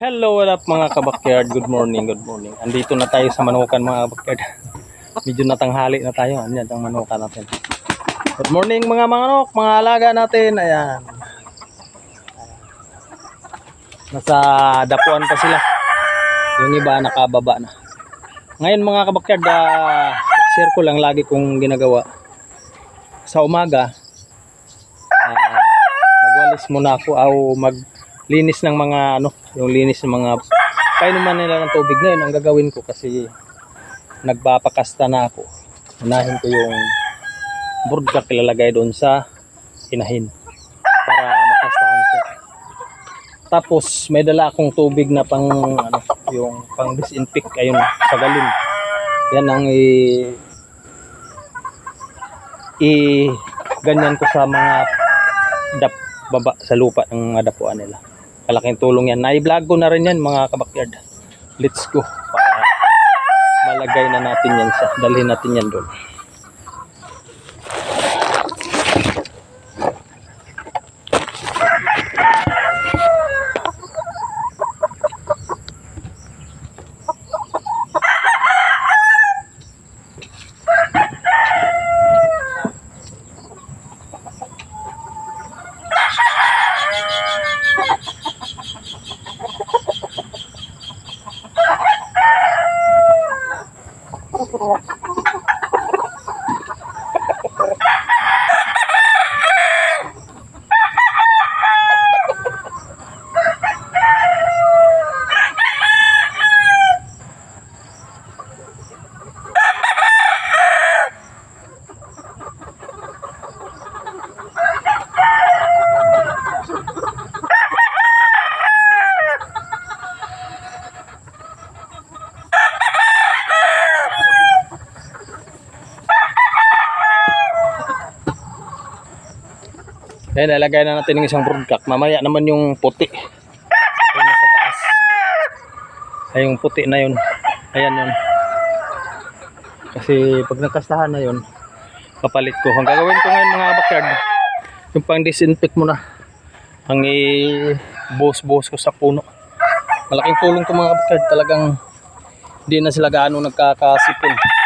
Hello, what up mga kabakyard? Good morning, good morning. Andito na tayo sa manukan mga kabakyard. Medyo natanghali na tayo. Andyan ang manukan natin. Good morning mga manok, mga alaga natin. Ayan. Nasa dapuan pa sila. Yung iba nakababa na. Ngayon mga kabakyard, ah, share ko lang lagi kong ginagawa. Sa umaga, ah, magwalis muna ako o maglinis ng mga ano, yung linis ng mga painuman nila ng tubig ngayon ang gagawin ko kasi nagpapakasta na ako. Unahin ko yung burgak ilalagay doon sa inahin para makastahan siya. Tapos may dala akong tubig na pang ano, yung pang disinfect ayun sa galing. Yan ang i i ganyan ko sa mga dap baba sa lupa ng mga dapuan nila. Malaking tulong yan. Na-vlog ko na rin yan mga kabakyard. Let's go. Para malagay na natin yan sa dalhin natin yan doon. Yeah. Ayan, lalagay na natin ng isang broadcock. Mamaya naman yung puti. Yung nasa taas. Ay, yung puti na yun. Ayan yun. Kasi pag nakastahan na yun, papalit ko. Ang gagawin ko ngayon mga backyard, yung pang disinfect mo na. Ang i-boss-boss ko sa puno. Malaking tulong to mga backyard. Talagang hindi na sila gaano nagkakasipon.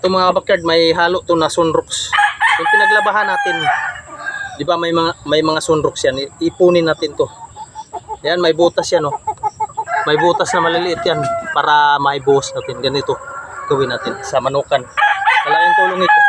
Ito mga backyard, may halo to na sunrocks. Yung pinaglabahan natin, di ba may mga may mga sunrocks yan, ipunin natin to. Yan, may butas yan oh. May butas na maliliit yan para maibuhos natin. Ganito gawin natin sa manukan. Malaking tulong ito.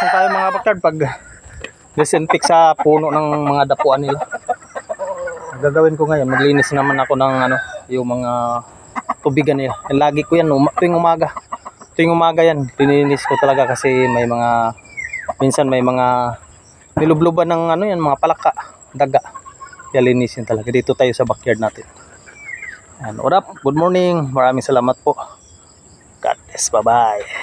Na tayo mga backyard pag disinfect sa puno ng mga dapuan nila. Gagawin ko ngayon, maglinis naman ako ng ano, yung mga tubigan nila. Yan, lagi ko yan, uma- tuwing umaga. Tuwing umaga yan, lininis ko talaga kasi may mga, minsan may mga nilubluban ng ano yan, mga palaka, daga. Kaya linisin talaga. Dito tayo sa backyard natin. Yan, what up? Good morning. Maraming salamat po. God bless. Bye-bye.